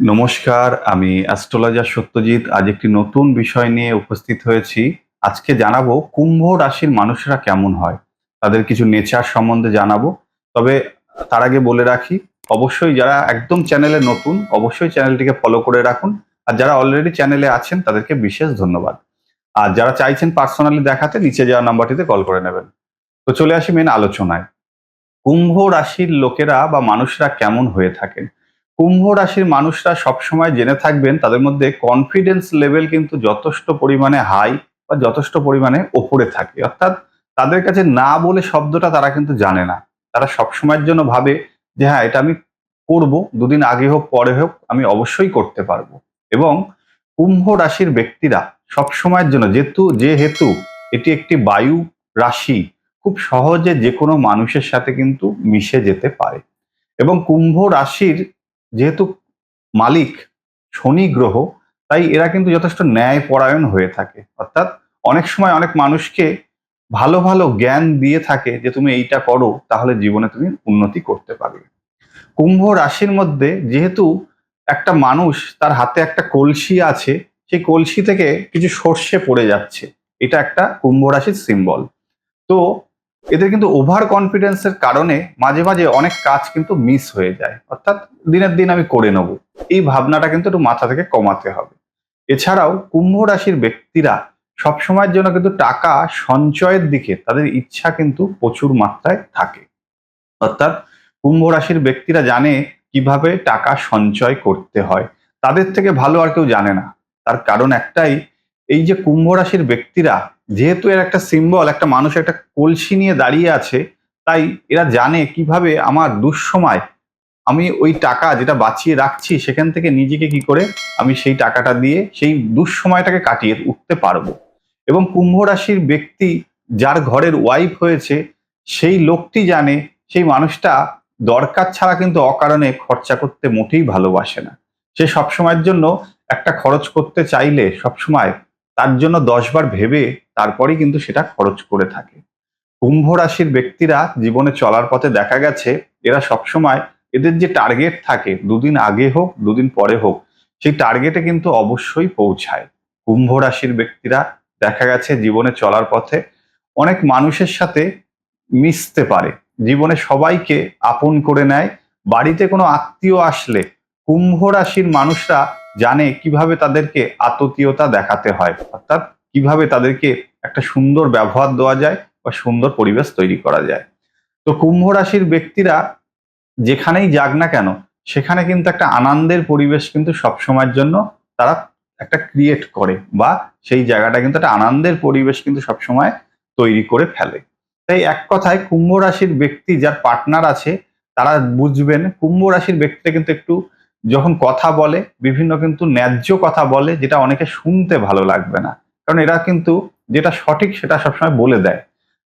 নমস্কার, আমি অ্যাস্ট্রোলজার সত্যজিৎ। আজ একটি নতুন বিষয় নিয়ে উপস্থিত হয়েছি। আজকে জানাব কুম্ভ রাশির মানুষরা কেমন হয়। তাদের কিছু নেচার সম্বন্ধে জানাব। তবে তার আগে বলে রাখি, অবশ্যই যারা একদম চ্যানেলে নতুন, অবশ্যই চ্যানেলটিকে ফলো করে রাখুন। আর যারা অলরেডি চ্যানেলে আছেন, তাদেরকে বিশেষ ধন্যবাদ। আর যারা চাইছেন পার্সোনালি দেখাতে, নিচে যাওয়া নাম্বারটিতে কল করে নেবেন। তো চলে আসি মেন আলোচনায়। কুম্ভ রাশির লোকেরা বা মানুষরা কেমন হয়ে থাকেন? কুম্ভ রাশির মানুষরা সবসময় জেনে থাকবেন তাদের মধ্যে কনফিডেন্স লেভেল কিন্তু যথেষ্ট পরিমাণে হাই বা যথেষ্ট পরিমাণে ওপরে থাকে। অর্থাৎ তাদের কাছে না বলে শব্দটা তারা কিন্তু জানে না। তারা সবসময়ের জন্য ভাবে যে হ্যাঁ এটা আমি করব, দুদিন আগে হোক, পরে হোক, আমি অবশ্যই করতে পারব। এবং কুম্ভ রাশির ব্যক্তিরা সবসময়ের জন্য যেহেতু যেহেতু এটি একটি বায়ু রাশি, খুব সহজে যে কোনো মানুষের সাথে কিন্তু মিশে যেতে পারে। এবং কুম্ভ রাশির যেহেতু মালিক শনি গ্রহ, তাই এরা কিন্তু যথেষ্ট ন্যায় পরায়ণ হয়ে থাকে। অর্থাৎ অনেক সময় অনেক মানুষকে ভালো ভালো জ্ঞান দিয়ে থাকে যে তুমি এইটা করো, তাহলে জীবনে তুমি উন্নতি করতে পারবে। কুম্ভ রাশির মধ্যে যেহেতু একটা মানুষ, তার হাতে একটা কলসি আছে, সেই কলসি থেকে কিছু সর্ষে পড়ে যাচ্ছে। এটা একটা কুম্ভ রাশির সিম্বল তো এদের কিন্তু ওভার কনফিডেন্সের কারণে মাঝে মাঝে অনেক কাজ কিন্তু মিস হয়ে যায়। অর্থাৎ দিনের দিন আমি করে নেব। এই ভাবনাটা কিন্তু একটু মাথা থেকে কমাতে হবে। এছাড়াও কুম্ভ রাশির ব্যক্তিরা সবসময়ের জন্য কিন্তু টাকা সঞ্চয়ের দিকে তাদের ইচ্ছা কিন্তু প্রচুর মাত্রায় থাকে। অর্থাৎ কুম্ভ রাশির ব্যক্তিরা জানে কীভাবে টাকা সঞ্চয় করতে হয়। তাদের থেকে ভালো আর কেউ জানে না। তার কারণ একটাই, এই যে কুম্ভ রাশির ব্যক্তিরা যেহেতু এর একটা সিম্বল একটা মানুষ একটা কলসি নিয়ে দাঁড়িয়ে আছে, তাই এরা জানে কীভাবে আমার দুঃসময় আমি ওই টাকা যেটা বাঁচিয়ে রাখছি, সেখান থেকে নিজেকে কি করে আমি সেই টাকাটা দিয়ে সেই দুঃসময়টাকে কাটিয়ে উঠতে পারব। এবং কুম্ভ রাশির ব্যক্তি যার ঘরের ওয়াইফ হয়েছে, সেই লোকটি জানে সেই মানুষটা দরকার ছাড়া কিন্তু অকারণে খরচা করতে মোটেই ভালোবাসে না। সে সবসময়ের জন্য একটা খরচ করতে চাইলে সবসময় তার জন্য দশবার ভেবে তারপরেই কিন্তু সেটা খরচ করে থাকে। কুম্ভ রাশির ব্যক্তিরা জীবনে চলার পথে দেখা গেছে, এরা সবসময় এদের যে টার্গেট থাকে, দুদিন আগে হোক, দুদিন পরে হোক, সেই টার্গেটে কিন্তু অবশ্যই পৌঁছায়। কুম্ভ রাশির ব্যক্তিরা দেখা গেছে জীবনে চলার পথে অনেক মানুষের সাথে মিশতে পারে। জীবনে সবাইকে আপন করে নেয়, বাড়িতে কোনো আত্মীয় আসলে কুম্ভ রাশির মানুষরা জানে কীভাবে তাদেরকে আততীয়তা দেখাতে হয়। অর্থাৎ কীভাবে তাদেরকে একটা সুন্দর ব্যবহার দেওয়া যায় বা সুন্দর পরিবেশ তৈরি করা যায়। তো কুম্ভ রাশির ব্যক্তিরা যেখানেই যাক না কেন, সেখানে কিন্তু একটা আনন্দের পরিবেশ কিন্তু সবসময়ের জন্য তারা একটা ক্রিয়েট করে বা সেই জায়গাটা কিন্তু একটা আনন্দের পরিবেশ কিন্তু সবসময় তৈরি করে ফেলে। তাই এক কথায় কুম্ভ রাশির ব্যক্তি যার পার্টনার আছে, তারা বুঝবেন কুম্ভ রাশির ব্যক্তিটা কিন্তু একটু যখন কথা বলে, বিভিন্ন কিন্তু ন্যায্য কথা বলে, যেটা অনেকে শুনতে ভালো লাগবে না। কারণ এরা কিন্তু যেটা সঠিক সেটা সবসময় বলে দেয়।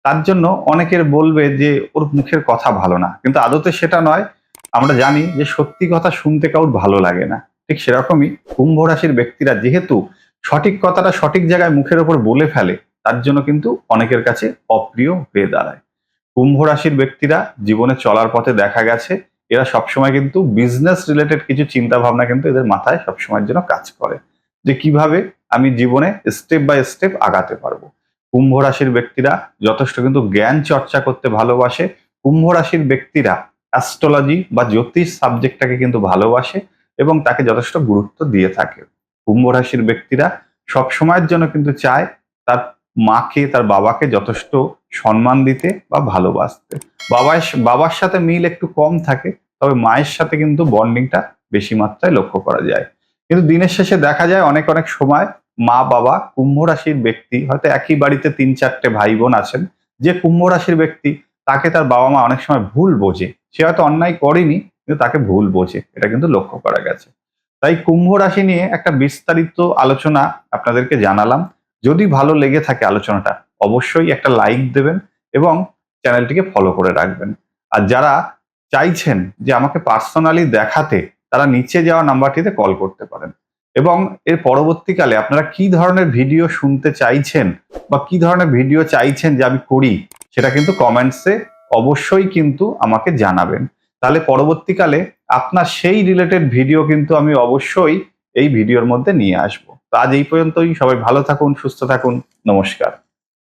তার জন্য অনেকের বলবে যে ওর মুখের কথা ভালো না। কিন্তু আদতে সেটা নয়, আমরা জানি যে সত্যি কথা শুনতে কাউর ভালো লাগে না। ঠিক সেরকমই কুম্ভ রাশির ব্যক্তিরা যেহেতু সঠিক কথাটা সঠিক জায়গায় মুখের ওপর বলে ফেলে, তার জন্য কিন্তু অনেকের কাছে অপ্রিয় হয়ে দাঁড়ায়। কুম্ভ রাশির ব্যক্তিরা জীবনে চলার পথে দেখা গেছে, এরা সবসময় কিন্তু বিজনেস রিলেটেড কিছু চিন্তা ভাবনা কিন্তু এদের মাথায় সবসময়ের জন্য কাজ করে। যে কীভাবে আমি জীবনে স্টেপ বাই স্টেপ আগাতে পারব। কুম্ভ রাশির ব্যক্তিরা যথেষ্ট কিন্তু জ্ঞান চর্চা করতে ভালোবাসে। কুম্ভ রাশির ব্যক্তিরা অ্যাস্ট্রোলজি বা জ্যোতিষ সাবজেক্টটাকে কিন্তু ভালোবাসে এবং তাকে যথেষ্ট গুরুত্ব দিয়ে থাকে। কুম্ভ রাশির ব্যক্তিরা সব সময়ের জন্য কিন্তু চায় তার মাকে, তার বাবাকে যথেষ্ট সম্মান দিতে বা ভালোবাসতে। বাবার বাবার সাথে মিল একটু কম থাকে, তবে মায়ের সাথে কিন্তু বন্ডিংটা বেশি মাত্রায় লক্ষ্য করা যায়। কিন্তু দিনের শেষে দেখা যায় অনেক অনেক সময় মা, বাবা, কুম্ভ রাশির ব্যক্তি, হয়তো একই বাড়িতে তিন, চারটে ভাই বোন আছেন, যে কুম্ভ রাশির ব্যক্তি, তাকে তার বাবা মা অনেক সময় ভুল বোঝে। সে হয়তো অন্যায় করেনি, কিন্তু তাকে ভুল বোঝে। এটা কিন্তু লক্ষ্য করা গেছে। তাই কুম্ভ রাশি নিয়ে একটা বিস্তারিত আলোচনা আপনাদেরকে জানালাম। যদি ভালো লেগে থাকে আলোচনাটা, অবশ্যই একটা লাইক দেবেন এবং চ্যানেলটিকে ফলো করে রাখবেন। আর যারা চাইছেন যে আমাকে পার্সোনালি দেখাতে, তারা নিচে যাওয়া নাম্বারটিতে কল করতে পারেন। এবং এর পরবর্তীকালে আপনারা কি ধরনের ভিডিও শুনতে চাইছেন বা কি ধরনের ভিডিও চাইছেন যে আমি করি, সেটা কিন্তু কমেন্টসে অবশ্যই কিন্তু আমাকে জানাবেন। তাহলে পরবর্তীকালে আপনার সেই রিলেটেড ভিডিও কিন্তু আমি অবশ্যই এই ভিডিওর মধ্যে নিয়ে আসব। তো আজ এই পর্যন্তই, সবাই ভালো থাকুন, সুস্থ থাকুন, নমস্কার।